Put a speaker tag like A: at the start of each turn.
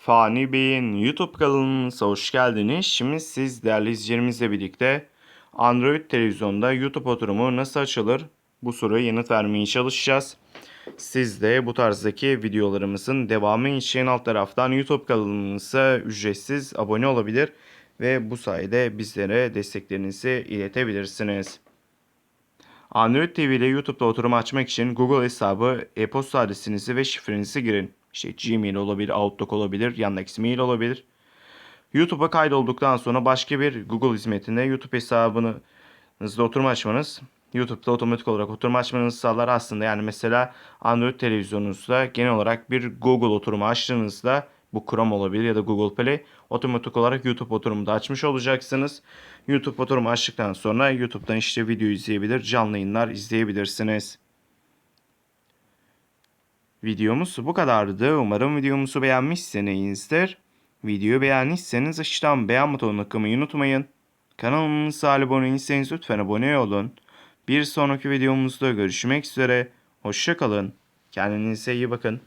A: Fani Bey'in YouTube kanalımıza hoş geldiniz. Şimdi siz değerli izleyicilerimizle birlikte Android televizyonda YouTube oturumu nasıl açılır? Bu soruya yanıt vermeye çalışacağız. Siz de bu tarzdaki videolarımızın devamı için alt taraftan YouTube kanalımıza ücretsiz abone olabilir ve bu sayede bizlere desteklerinizi iletebilirsiniz. Android TV ile YouTube'da oturum açmak için Google hesabı, e-posta adresinizi ve şifrenizi girin. İşte Gmail olabilir, Outlook olabilir, Yandex Mail olabilir. YouTube'a kaydolduktan sonra başka bir Google hizmetinde YouTube hesabınızda oturum açmanız, YouTube'da otomatik olarak oturum açmanızı sağlar aslında. Yani mesela Android televizyonunuzda genel olarak bir Google oturumu açtığınızda bu Chrome olabilir ya da Google Play otomatik olarak YouTube oturumu açmış olacaksınız. YouTube oturumu açtıktan sonra YouTube'dan işte video izleyebilir, canlı yayınlar izleyebilirsiniz. Videomuz bu kadardı. Umarım videomuzu beğenmişsinizdir. Videoyu beğendiyseniz aşağıdan beğen butonuna tıklamayı unutmayın. Kanalımıza abone değilseniz lütfen abone olun. Bir sonraki videomuzda görüşmek üzere. Hoşçakalın. Kendinize iyi bakın.